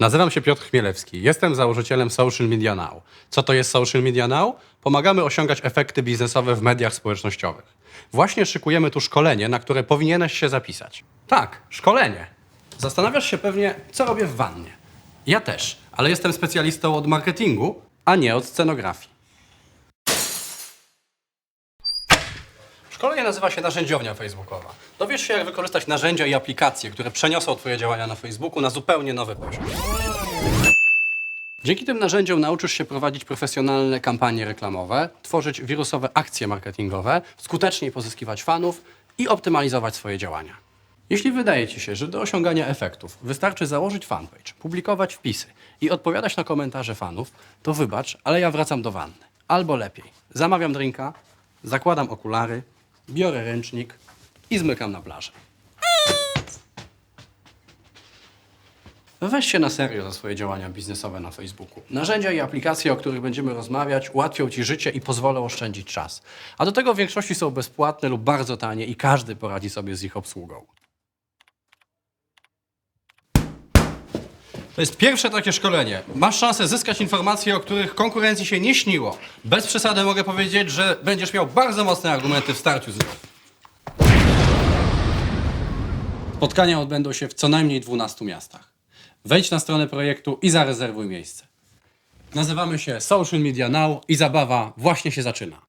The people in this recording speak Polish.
Nazywam się Piotr Chmielewski. Jestem założycielem Social Media Now. Co to jest Social Media Now? Pomagamy osiągać efekty biznesowe w mediach społecznościowych. Właśnie szykujemy tu szkolenie, na które powinieneś się zapisać. Tak, szkolenie. Zastanawiasz się pewnie, co robię w wannie. Ja też, ale jestem specjalistą od marketingu, a nie od scenografii. Szkolenie nazywa się narzędziownia facebookowa. Dowiesz się, jak wykorzystać narzędzia i aplikacje, które przeniosą Twoje działania na Facebooku na zupełnie nowy poziom. Dzięki tym narzędziom nauczysz się prowadzić profesjonalne kampanie reklamowe, tworzyć wirusowe akcje marketingowe, skuteczniej pozyskiwać fanów i optymalizować swoje działania. Jeśli wydaje Ci się, że do osiągania efektów wystarczy założyć fanpage, publikować wpisy i odpowiadać na komentarze fanów, to wybacz, ale ja wracam do wanny. Albo lepiej, zamawiam drinka, zakładam okulary, biorę ręcznik i zmykam na plażę. Weź się na serio za swoje działania biznesowe na Facebooku. Narzędzia i aplikacje, o których będziemy rozmawiać, ułatwią Ci życie i pozwolą oszczędzić czas. A do tego w większości są bezpłatne lub bardzo tanie i każdy poradzi sobie z ich obsługą. To jest pierwsze takie szkolenie. Masz szansę zyskać informacje, o których konkurencji się nie śniło. Bez przesady mogę powiedzieć, że będziesz miał bardzo mocne argumenty w starciu z. Spotkania odbędą się w co najmniej 12 miastach. Wejdź na stronę projektu i zarezerwuj miejsce. Nazywamy się Social Media Now i zabawa właśnie się zaczyna.